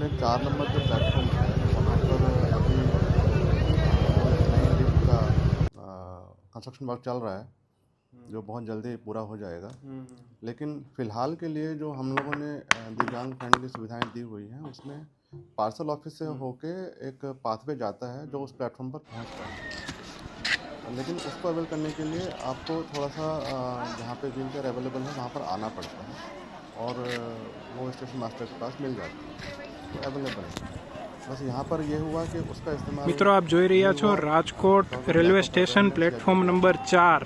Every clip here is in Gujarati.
हमारे चार नंबर जो प्लेटफॉर्म है। वहाँ पर अभी नई लिफ्ट का कंस्ट्रक्शन वर्क चल रहा है जो बहुत जल्दी पूरा हो जाएगा। लेकिन फ़िलहाल के लिए जो हम लोगों ने दिव्यांग फ्रेंडली सुविधाएँ दी हुई हैं उसमें पार्सल ऑफ़िस से होके एक पाथवे जाता है जो उस प्लेटफॉर्म पर पहुँचता है। लेकिन उसको अवेल करने के लिए आपको थोड़ा सा जहाँ पे व्हील चेयर अवेलेबल है वहाँ पर आना पड़ता है और वो स्टेशन मास्टर के पास मिल जाती है। अवेलेबल है बस यहाँ पर ये हुआ कि उसका इस्तेमाल મિત્રો આપ જોઈ રહ્યા છો Rajkot railway station platform number ચાર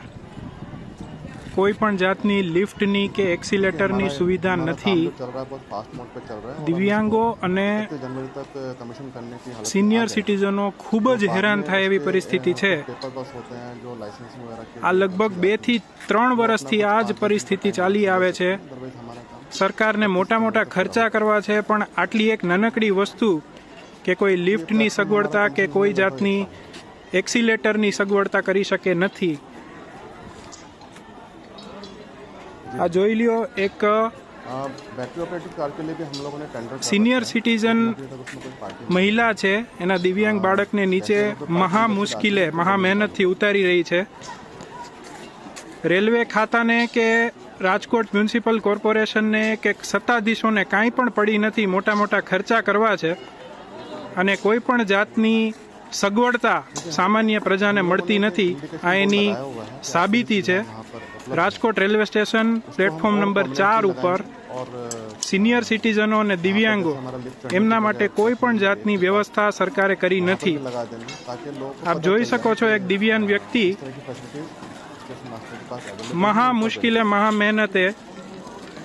કોઈ પણ જાતની લિફ્ટની કે એક્સિલેટરની સુવિધા हमारा નથી काम जो चल रहा है बहुत फास्ट मोड पे चल रहा है और દિવ્યાંગો અને हम जनवरी तक कमीशन करने की हालत में સિનિયર आ गए हैं। સિટીઝનો ખૂબ જ હેરાન થાય એવી પરિસ્થિતિ છે पेपर बस होते हैं जो लाइसेंस वगैरह के આ લગભગ બે થી ત્રણ વર્ષથી આ જ પરિસ્થિતિ ચાલી આવે છે अदरवाइज हमारा काम સરકારને મોટા મોટા ખર્ચા કરવા છે પણ આટલી એક નાનકડી વસ્તુ કે કોઈ લિફ્ટની સગવડતા કે કોઈ જાતની એક્સિલેટરની સગવડતા કરી શકે નથી. આ જોઈ લ્યો એક સિનિયર સિટીઝન મહિલા છે એના દિવ્યાંગ બાળકને નીચે મહા મુશ્કેલે મહા મહેનતથી ઉતારી રહી છે. રેલવે ખાતાને કે રાજકોટ મ્યુનિસિપલ કોર્પોરેશનને કે સત્તાધીશોને કાંઈ પણ પડી નથી, મોટા મોટા ખર્ચા કરવા છે અને કોઈ પણ જાતની સગવડતા સામાન્ય પ્રજાને મળતી નથી, આ એની સાબિતી છે. Rajkot railway station platform number ચાર ઉપર સિનિયર સિટીઝનો અને દિવ્યાંગો, એમના માટે કોઈ પણ જાતની વ્યવસ્થા સરકારે કરી નથી. આપ જોઈ શકો છો એક દિવ્યાંગ વ્યક્તિ इस तरह की फैसिलिटीज स्टेशन मास्टर के पास अवेलेबल મહા મુશ્કેલે મહા મહેનતે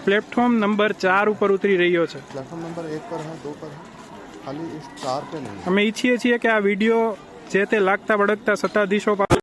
પ્લેટફોર્મ નંબર ચાર ઉપર ઉતરી રહ્યો છે प्लेटफॉर्म नंबर एक पर है दो पर है खाली इस चार पे नहीं है અમે ઈચ્છીએ છીએ કે આ વિડીયો જે તે લાગતા વળગતા સત્તાધીશો પાસે